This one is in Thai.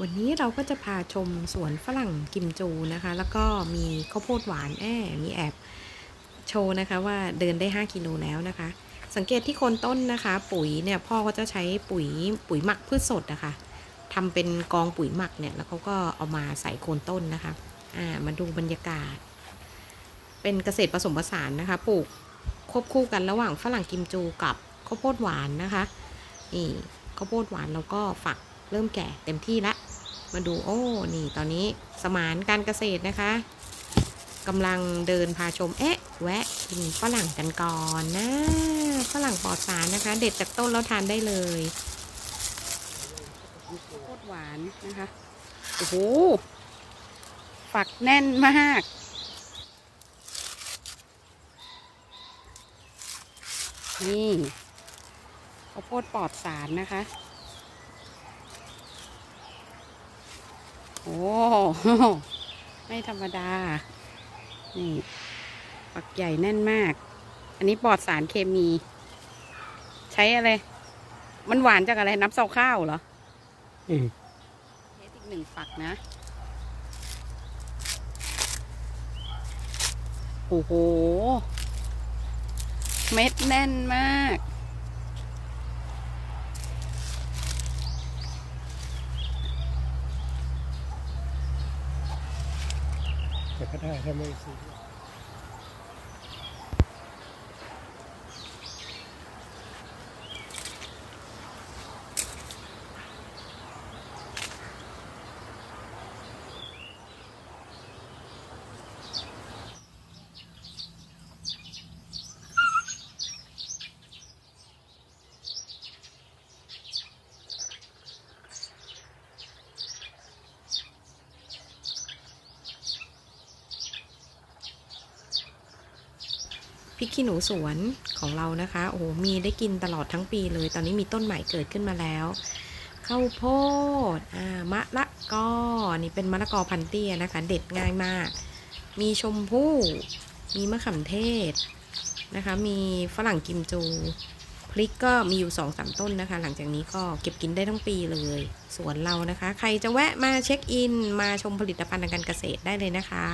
วันนี้เราก็จะพาชมสวนฝรั่งกิมจูนะคะ แล้วก็มีข้าวโพดหวานแอบมีแอบโชว์นะคะว่าเดินได้ 5 กิโลแล้วนะคะ สังเกตที่โคนต้นนะคะ ปุ๋ยเนี่ยพ่อก็จะใช้ปุ๋ยปุ๋ยหมักพืชสดนะคะทำเป็นกองปุ๋ยหมักเนี่ยแล้วเขาก็เอามาใส่โคนต้นนะคะอ่ามาดูบรรยากาศ เป็นเกษตรผสมผสานนะคะ ปลูกควบคู่กันระหว่างฝรั่งกิมจูกับข้าวโพดหวานนะคะนี่ข้าวโพดหวานเราก็ฝัก เริ่มแก่เต็มที่ละ มาดูโอ้ นี่ตอนนี้สมานการเกษตรนะคะกำลังเดินพาชม เอ๊ะ แวะกินฝรั่งกันก่อนนะ ฝรั่งปลอดสารนะคะ เด็ดจากต้นแล้วทานได้เลยโคตรหวานนะคะ โอ้โห ฝักแน่นมากนี่ข้าวโพดปลอดสารนะคะ โอ้ไม่ธรรมดา นี่ฝักใหญ่แน่นมาก อันนี้ปลอดสารเคมี ใช้อะไร มันหวานจากอะไรน้ำเสาข้าวเหรออืมเทสอีกหนึ่งฝักนะ โอ้โห เม็ดแน่นมาก แต่ก็ได้ถ้าไม่ซื้อ ริกขี้หนูสวนของเรานะคะ โอ้โห มีได้กินตลอดทั้งปีเลย ตอนนี้มีต้นใหม่เกิดขึ้นมาแล้วข้าวโพดอ่ามะละกอ นี่เป็นมะละกอพันเตี้ยนะคะ เด็ดง่ายมาก มีชมพู่ มีมะขามเทศนะคะ มีฝรั่งกิมจู พริกก็มีอยู่สองสามต้นนะคะ หลังจากนี้ก็เก็บกินได้ทั้งปีเลย สวนเรานะคะ ใครจะแวะมาเช็คอิน มาชมผลิตภัณฑ์ทางการเกษตรได้เลยนะคะ